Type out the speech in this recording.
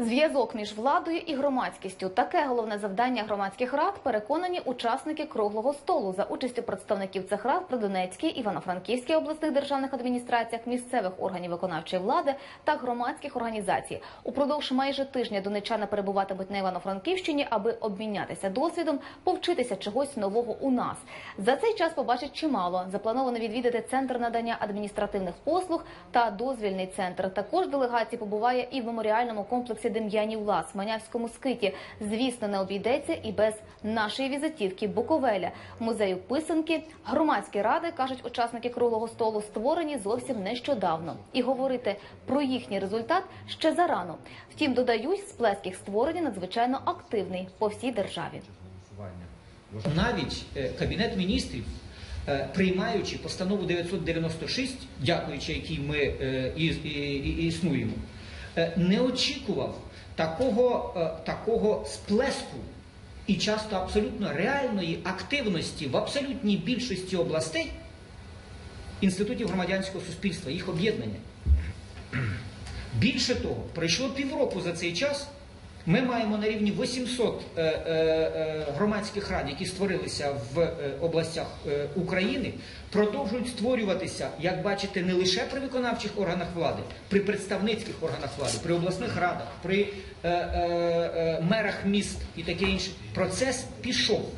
Зв'язок між владою і громадськістю таке головне завдання громадських рад. Переконані учасники круглого столу за участю представників цих рад при Донецькій, Івано-Франківській обласних державних адміністраціях, місцевих органів виконавчої влади та громадських організацій. Упродовж майже тижня донечани перебуватимуть на Івано-Франківщині, аби обмінятися досвідом, повчитися чогось нового у нас. За цей час побачать чимало. Заплановано відвідати центр надання адміністративних послуг та дозвільний центр. Також делегація побуває і в меморіальному комплексі Дем'янів Лас, Манявському скиті. Звісно, не обійдеться і без нашої візитівки Буковеля, музею писанки. Громадські ради кажуть учасники круглого столу створені зовсім нещодавно, і говорити про їхній результат ще зарано. Втім, додають сплеск їх створення надзвичайно активний по всій державі. Навіть е, Кабінет міністрів, е, приймаючи постанову 996, дякуючи якій ми е, і, існуємо, не очікував такого, е, такого сплеску і часто абсолютно реальної активності в абсолютній більшості областей інститутів громадянського суспільства, їх об'єднання. Більше того, пройшло півроку за цей час. Ми маємо на рівні 800 е, е, е, громадських рад, які створилися в областях України, продовжують створюватися, як бачите, не лише при виконавчих органах влади, при представницьких органах влади, при обласних радах, при мерах міст і таке інше. Процес пішов.